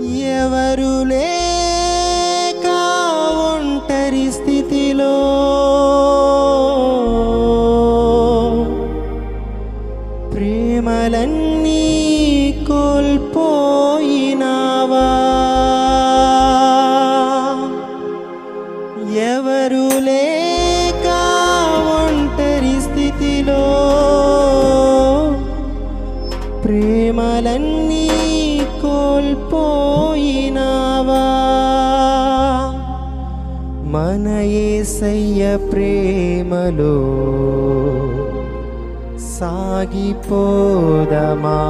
ఎవరు లే మన ఏసయ్య ప్రేమలో సాగిపోదమా?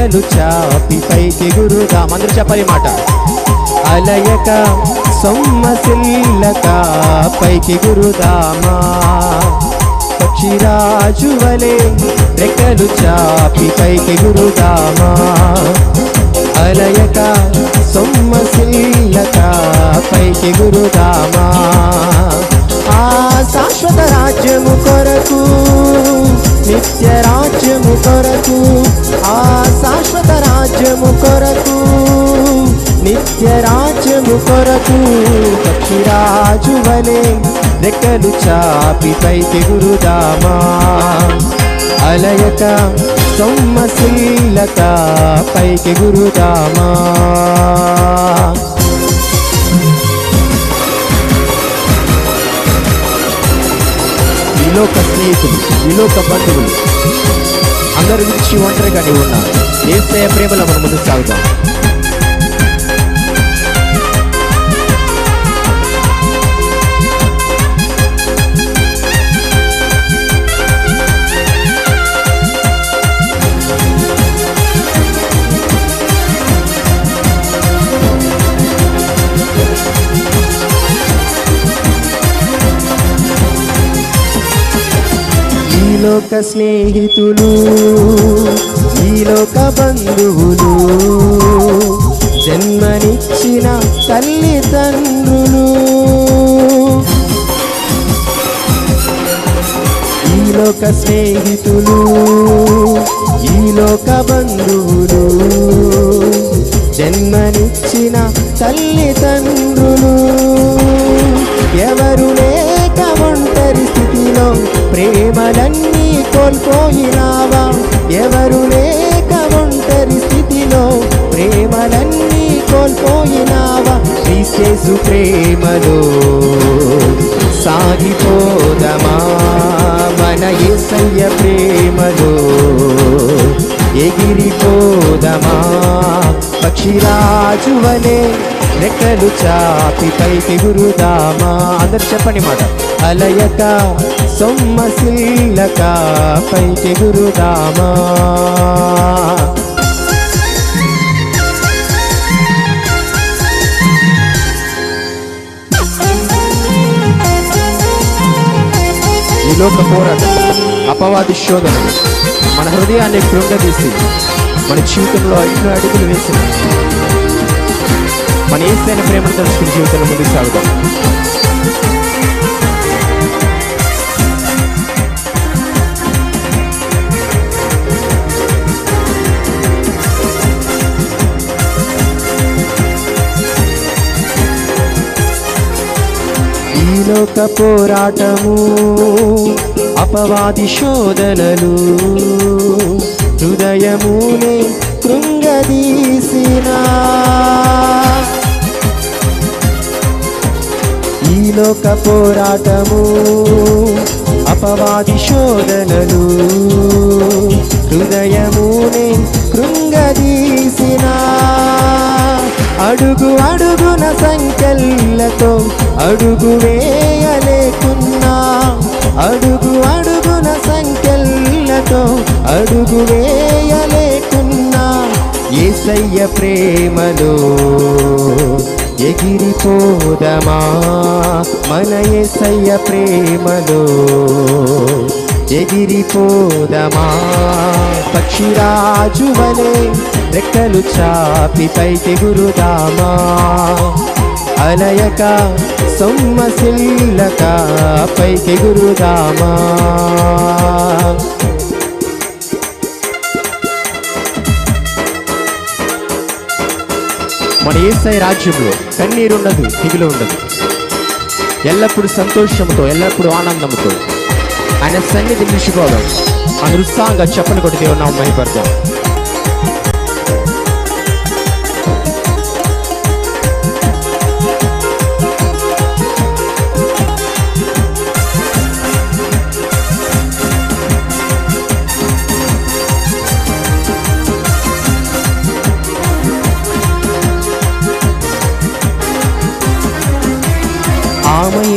రెక్కలు చాపి పైకి గురుదాం అందరూ చెప్పాలి మాట. అలయక సొమ్మసిల్లక పైకి గురుదామా. పక్షిరాజు వలె రెక్కలు చాపి పైకి గురుదామా. అలయక సొమ్మసిల్లక పైకి గురుదా రాజ్యము కొరకు పక్షిరాజు వలే రెక్కలు చాపి పైకి గురుదామా. అలయక సొమ్మశీలత పైకి గురుదామా. ఈలోక స్నేహితులు ఈలోక బంధువులు అందరి గురించి ఒంటరిగానే ఉన్నా ఏసయ ప్రేమలో మనం ముందు సాగుదాం. లోక స్నేహితులు ఈ లోక బంధువులు జన్మనిచ్చిన తల్లిదండ్రులు. ఈ లోక స్నేహితులు ఈ లోక బంధువులు జన్మనిచ్చిన తల్లిదండ్రులు. కోల్పోయినావా ఎవరు లేక ఒంటరి స్థితిలో ప్రేమలన్నీ కోల్పోయినావా? శ్రీశేసు ప్రేమలో సాగిపోదమా? మన ఏసయ్య ప్రేమలో ఎగిరిపోదమా? పక్షిరాజువలే రెక్కలు చాపి పైకి గురుదామా? అందరు చెప్పండి మాట. అలయక సొమ్మసిల్లక పైకి గురుదామా? లోక పోరాటం అపవాది శోధన మన హృదయాన్ని కృంగదీసి మన జీవితంలో ఎన్నో అడుగులు వేసిన మన ఏసైన ప్రేమను తెలుసుకుని జీవితంలో ముందుకు సాగుతాం ఈ లోక పోరాటము అపవాది శోధనలు హృదయమునే కృంగదీసిన ఈలోక పోరాటము అపవాది శోధనలు హృదయమునే కృంగదీసిన. అడుగు అడుగున సంఖ్యలతో అడుగు వేయలేకున్నా. అడుగు అడుగున సంఖ్యలతో అడుగు వేయలేకున్నా ఏసయ్య ప్రేమలో ఎగిరిపోదమా? మన ఏసయ్య ప్రేమలో ఎగిరిపోదమా? పక్షిరాజు వలె రెక్కలు చాపిపై తెగురుదామా అలయక సొమ్మసిల్లక పై తెగురుదామా మన ఏసై రాజ్యంలో కన్నీరు ఉండదు దిగులు ఉండదు ఎల్లప్పుడూ సంతోషంతో ఎల్లప్పుడూ ఆనందంతో ఆయన సన్నిధి నిలిచిపోదాం. ఆయన ఉత్సాహంగా చెప్పని కొట్టి దేవుడు నామం మహిపడతాం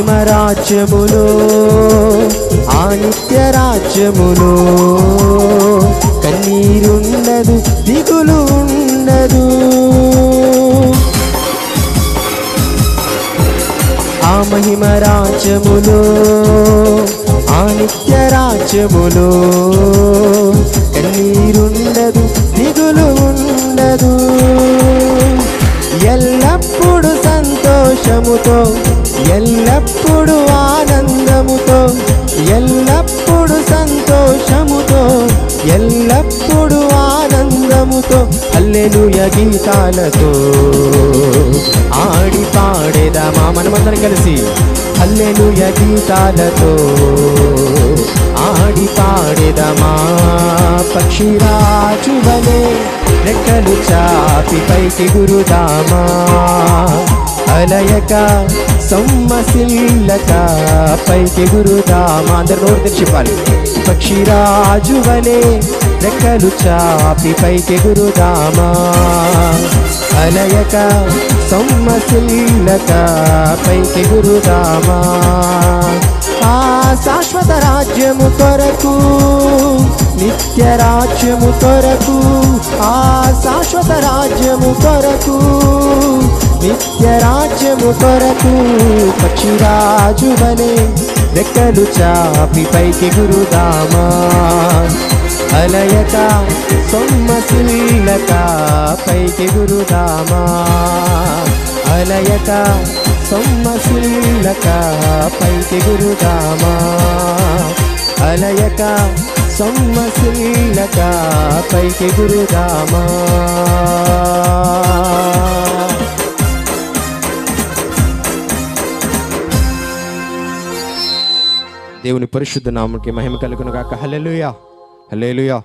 ఆ మహిమ రాజ్యములో ఆ నిత్య రాజ్యములో కన్నీరుండదు దిగులు ఉండదు ఆ మహిమ రాజ్యములో ఆ నిత్య రాజ్యములో కన్నీరుండదు దిగులు ఉండదు ఎల్లప్పుడు సంతోషముతో ఎల్లప్పుడు ఆనందముతో ఎల్లప్పుడు సంతోషముతో ఎల్లప్పుడు ఆనందముతో అల్లెలుయ గీతాలతో ఆడి పాడేదామా? మనమందరం కలిసి అల్లెలుయ గీతాలతో ఆడి పాడేదామా? పక్షిరాజు వలె రెక్కలు చాపి పైకి గురుదామా? అలయక సొమ్మసిల్లక పైకి గురుదామా అందరు నోరు తెచ్చిపాలి పక్షిరాజు వలె రెక్కలు చాపి పైకి గురుదామా అలయక సొమ్మసిల్లక పైకి గురుదామా ఆ శాశ్వత రాజ్యము కొరకు నిత్య రాజ్యము కొరకు ఆ శాశ్వత రాజ్యము కొరకు నిత్య రాజ్యము కొరకు పక్షిరాజు వలె రెక్కలు చాపి పైకి గురుదామా? అలయక సొమ్మసిల్లక పైకి గురుదామా? అలయక సొమ్మసిల్లక పైకి గురుదామా? అలయక సొమ్మసిల్లక పైకి గురుదామా? దేవుని పరిశుద్ధ నామకి మహిమ కలుగును కాక హలెలుయా హలేలుయా